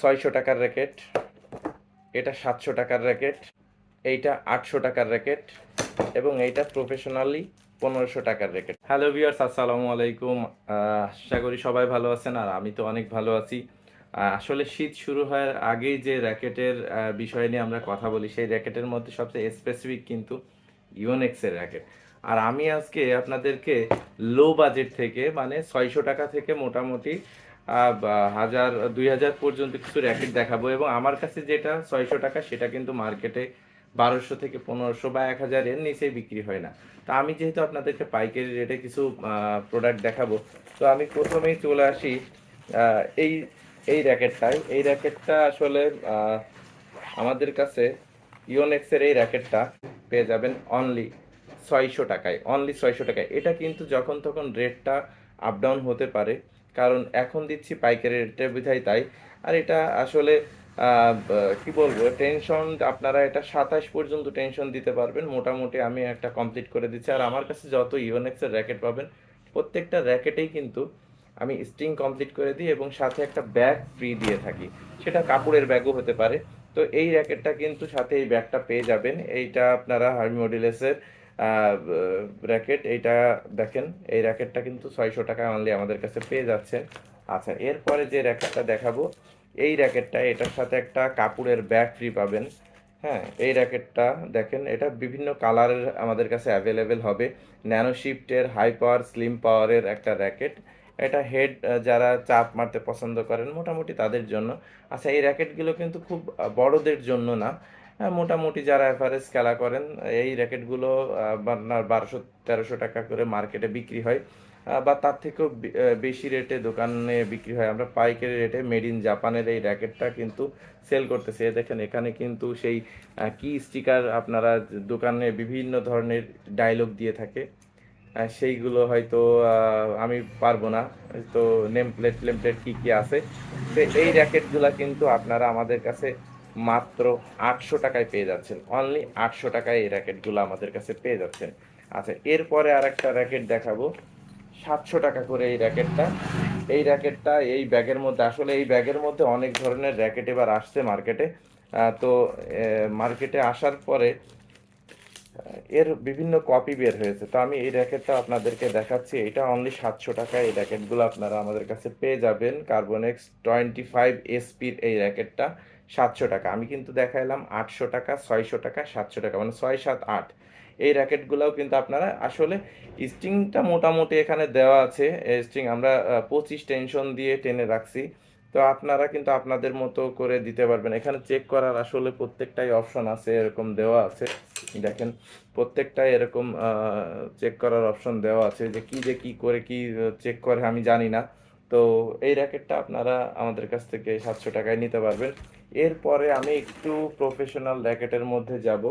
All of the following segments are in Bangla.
ছয়শো টাকার র্যাকেট এটা সাতশো টাকার র্যাকেট এইটা আটশো টাকার র্যাকেট এবং এইটা প্রফেশনালি পনেরোশো টাকার র্যাকেট হ্যালো ভিউয়ার্স, আসসালামু আলাইকুম। আশা করি সবাই ভালো আছেন আর আমি তো অনেক ভালো আছি। আসলে শীত শুরু হওয়ার আগেই যে র্যাকেটের বিষয় নিয়ে আমরা কথা বলি, সেই র্যাকেটের মধ্যে সবচেয়ে স্পেসিফিক কিন্তু ইউনেক্সের র্যাকেট। আর আমি আজকে আপনাদেরকে লো বাজেট থেকে মানে ছয়শো টাকা থেকে মোটামুটি হাজার, দুই হাজার পর্যন্ত কিছু র্যাকেট দেখাবো এবং আমার কাছে যেটা ছয়শো টাকা, সেটা কিন্তু মার্কেটে বারোশো থেকে পনেরোশো বা এক হাজার এর নিচে বিক্রি হয় না। তা আমি যেহেতু আপনাদেরকে পাইকারি রেটে কিছু প্রোডাক্ট দেখাবো, তো আমি প্রথমেই চলে আসি এই এই র্যাকেটটায় এই র্যাকেটটা আসলে আমাদের কাছে ইওনেক্সের এই র্যাকেটটা পেয়ে যাবেন অনলি ছয়শো টাকায় অনলি ছয়শো টাকায়। এটা কিন্তু যখন তখন রেটটা আপ ডাউন হতে পারে। কারণ এখন দিচ্ছি পাইকারি রেটে বিধায় তাই। আর এটা আসলে কি বলব টেনশন আপনারা এটা সাতাশ পর্যন্ত টেনশন দিতে পারবেন। মোটামুটি আমি একটা কমপ্লিট করে দিচ্ছি। আর আমার কাছে যত ইওনেক্সের র্যাকেট পাবেন, প্রত্যেকটা র্যাকেটেই কিন্তু আমি স্ট্রিং কমপ্লিট করে দিই এবং সাথে একটা ব্যাগ ফ্রি দিয়ে থাকি। সেটা কাপড়ের ব্যাগও হতে পারে। তো এই র্যাকেটটা কিন্তু সাথে এই ব্যাগটা পেয়ে যাবেন। এইটা আপনারা হার্মি মডিলেসের র্যাকেট এইটা দেখেন, এই র্যাকেটটা কিন্তু ছয়শো টাকা অনলি আমাদের কাছে পেয়ে যাচ্ছেন আচ্ছা এরপরে যে র্যাকেটটা দেখাবো, এই র্যাকেটটা এটার সাথে একটা কাপড়ের ব্যাগ ফ্রি পাবেন। হ্যাঁ এই র্যাকেটটা দেখেন, এটা বিভিন্ন কালারের আমাদের কাছে অ্যাভেলেবেল হবে। ন্যানো শিফটের হাই পাওয়ার স্লিম পাওয়ারের একটা র্যাকেট এটা হেড যারা চাপ মারতে পছন্দ করেন, মোটামুটি তাদের জন্য। আচ্ছা এই র্যাকেটগুলো কিন্তু খুব বড়দের জন্য না। মোটামুটি যারা এভারেজ খেলা করেন, এই র্যাকেটগুলো আপনার বারোশো, তেরোশো টাকা করে মার্কেটে বিক্রি হয়। বা তার থেকেও বেশি রেটে দোকানে বিক্রি হয়। আমরা পাইকারি রেটে মেড ইন জাপানের এই র্যাকেটটা কিন্তু সেল করতেছি। দেখেন, এখানে কিন্তু সেই কি স্টিকার আপনারা দোকানে বিভিন্ন ধরনের ডায়লগ দিয়ে থাকে। সেইগুলো হয়তো আমি পারব না। তো নেম প্লেট ফ্লেম প্লেট কী কী আছে? তো এই র্যাকেটগুলো কিন্তু আপনারা আমাদের কাছে মাত্র আটশো টাকায় পেয়ে যাচ্ছেন। অনলি আটশো টাকায় এই র্যাকেটগুলো আমাদের কাছে পেয়ে যাচ্ছেন। আচ্ছা এরপরে আর একটা র্যাকেট দেখাবো। সাতশো টাকা করে এই র্যাকেটটা এই র্যাকেটটা এই ব্যাগের মধ্যে, আসলে এই ব্যাগের মধ্যে অনেক ধরনের র্যাকেট এবার আসছে মার্কেটে তো মার্কেটে আসার পরে এর বিভিন্ন কপি বের হয়েছে। তো আমি এই র্যাকেটটা আপনাদেরকে দেখাচ্ছি। এটা অনলি সাতশো টাকায় এই র্যাকেটগুলো আপনারা আমাদের কাছে পেয়ে যাবেন। কার্বনেক্স টোয়েন্টি ফাইভ এসপির এই র্যাকেটটা সাতশো টাকা। আমি কিন্তু দেখাইলাম আটশো টাকা, ছয়শো টাকা, সাতশো টাকা মানে ছয়, সাত, আট। এই র্যাকেটগুলোও কিন্তু আপনারা আসলে স্ট্রিংটা মোটামুটি এখানে দেওয়া আছে। স্ট্রিং আমরা পঁচিশ টেনশন দিয়ে টেনে রাখছি। তো আপনারা কিন্তু আপনাদের মতো করে দিতে পারবেন। এখানে চেক করার আসলে প্রত্যেকটাই অপশন আছে, এরকম দেওয়া আছে। দেখেন, প্রত্যেকটাই এরকম চেক করার অপশন দেওয়া আছে যে কি যে কি করে কি চেক করে, আমি জানি না। তো এই র্যাকেটটা আপনারা আমাদের কাছ থেকে সাতশো টাকায় নিতে পারবেন। এরপরে আমি একটু প্রফেশনাল র্যাকেটের মধ্যে যাব।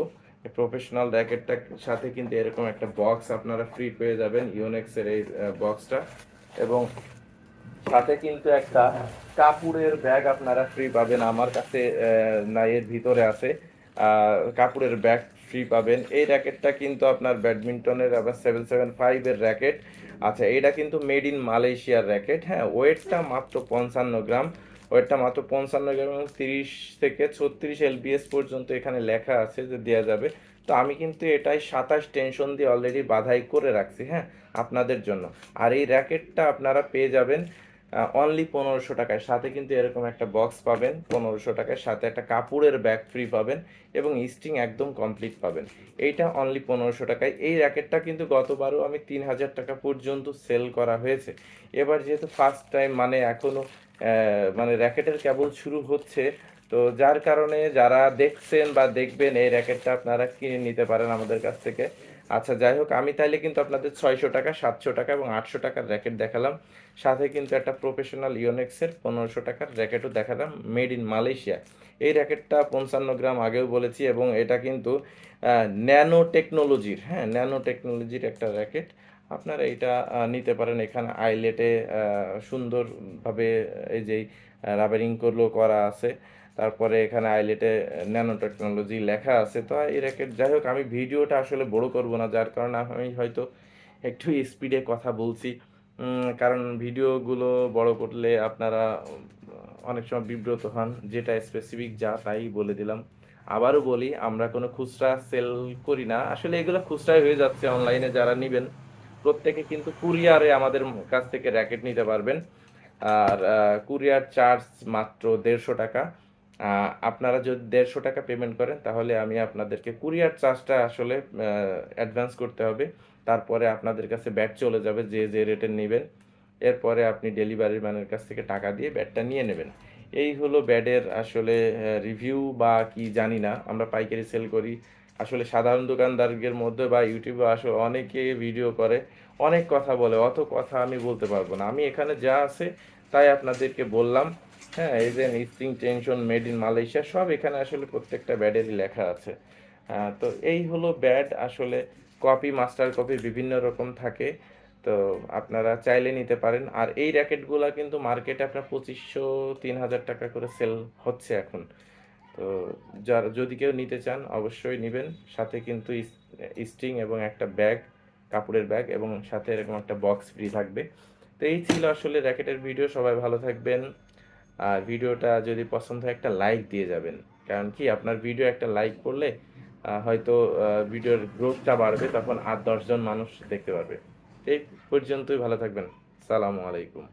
প্রফেশনাল র্যাকেটটার সাথে কিন্তু এরকম একটা বক্স আপনারা ফ্রি পেয়ে যাবেন ইউনেক্সের এই বক্সটা এবং সাথে কিন্তু একটা কাপড়ের ব্যাগ আপনারা ফ্রি পাবেন আমার কাছে আহ, না এর ভিতরে আছে। কাপড়ের ব্যাগ ফ্রি পাবেন। এই র্যাকেটটা কিন্তু আপনার ব্যাডমিন্টনের আবার সেভেন সেভেন ফাইভের র্যাকেট আচ্ছা এটা কিন্তু মেড ইন মালয়েশিয়ার র্যাকেট হ্যাঁ ওয়েটটা মাত্র পঞ্চান্ন গ্রাম। ওয়েটটা মাত্র পঞ্চান্ন গ্রাম এবং তিরিশ থেকে ছত্রিশ এলবিএস পর্যন্ত এখানে লেখা আছে যে দেওয়া যাবে। তো আমি কিন্তু এটাই সাতাশ টেনশন দিয়ে অলরেডি বাধাই করে রাখছি হ্যাঁ আপনাদের জন্য। আর এই র্যাকেটটা আপনারা পেয়ে যাবেন অনলি পনেরোশো টাকায়। সাথে কিন্তু এরকম একটা বক্স পাবেন, পনেরোশো টাকায়। সাথে একটা কাপড়ের ব্যাগ ফ্রি পাবেন এবং স্টিং একদম কমপ্লিট পাবেন। এইটা অনলি পনেরোশো টাকায়। এই র্যাকেটটা কিন্তু গতবারও আমি তিন হাজার টাকা পর্যন্ত সেল করা হয়েছে। এবার যেহেতু ফার্স্ট টাইম মানে এখনও মানে র্যাকেটের কেবল শুরু হচ্ছে, তো যার কারণে যারা দেখছেন বা দেখবেন এই র্যাকেটটা আপনারা কিনে নিতে পারেন আমাদের কাছ থেকে। আচ্ছা যাই হোক, আমি তাইলে কিন্তু আপনাদের ছয়শো টাকা, সাতশো টাকা এবং আটশো টাকার র্যাকেট দেখালাম। সাথে কিন্তু একটা প্রফেশনাল ইউনেক্সের পনেরোশো টাকার র্যাকেটও দেখালাম মেড ইন মালয়েশিয়া এই র্যাকেটটা পঞ্চান্ন গ্রাম আগেও বলেছি এবং এটা কিন্তু ন্যানো টেকনোলজির হ্যাঁ ন্যানো টেকনোলজির একটা র্যাকেট। আপনারা এটা নিতে পারেন এখানে আইলেটে সুন্দরভাবে এই যে রাবারিং করলেও করা আছে। তারপরে এখানে আইলেটে ন্যানো টেকনোলজি লেখা আছে। তো এই র্যাকেট যাই হোক আমি ভিডিওটা আসলে বড় করব না, যার কারণে আমি হয়তো একটু স্পিডে কথা বলছি। কারণ ভিডিওগুলো বড় করলে আপনারা অনেক সময় বিব্রত হন, যেটা স্পেসিফিক যা তাই বলে দিলাম। আবারও বলি, আমরা কোনো খুচরা সেল করি না। আসলে এগুলো খুচরাই হয়ে যাচ্ছে অনলাইনে যারা নেবেন। প্রত্যেকে কিন্তু কুরিয়ারে আমাদের কাছ থেকে র্যাকেট নিতে পারবেন। আর কুরিয়ার চার্জ মাত্র দেড়শো টাকা। আপনারা যদি দেড়শো টাকা পেমেন্ট করেন, তাহলে আমি আপনাদেরকে কুরিয়ার চার্জটা আসলে অ্যাডভান্স করতে হবে। তারপরে আপনাদের কাছে ব্যাট চলে যাবে, যে যে রেটে নেবেন। এরপরে আপনি ডেলিভারি ম্যানের কাছ থেকে টাকা দিয়ে ব্যাটটা নিয়ে নেবেন। এই হলো ব্যাডের আসলে রিভিউ বা কি জানি না। আমরা পাইকারি সেল করি। আসলে সাধারণ দোকানদারদের মধ্যে বা ইউটিউবে আসলে অনেকে ভিডিও করে, অনেক কথা বলে। অত কথা আমি বলতে পারব না। আমি এখানে যা আছে, তাই আপনাদেরকে বললাম। হ্যাঁ এই যে spring tension made in Malaysia, সব এখানে আসলে প্রত্যেকটা ব্যাডেরই লেখা আছে। তো এই হলো ব্যাড আসলে কপি মাস্টার কপি বিভিন্ন রকম থাকে। তো আপনারা চাইলে নিতে পারেন। আর এই র্যাকেটগুলো কিন্তু মার্কেটে আপনার পঁচিশশো, তিন হাজার টাকা করে সেল হচ্ছে এখন। তো যার, যদি কেউ নিতে চান, অবশ্যই নেবেন। সাথে কিন্তু স্ট্রিং এবং একটা ব্যাগ কাপড়ের ব্যাগ এবং সাথে এরকম একটা বক্স ফ্রি থাকবে। তো এই ছিল আসলে র্যাকেটের ভিডিও সবাই ভালো থাকবেন। আর ভিডিওটা যদি পছন্দ হয় একটা লাইক দিয়ে যাবেন। কারণ কি? আপনার ভিডিও একটা লাইক করলে হয়তো ভিডিওর গ্রোথটা বাড়বে, তখন আর দশজন মানুষ দেখতে পারবে। এই পর্যন্তই, ভালো থাকবেন। সালামু আলাইকুম।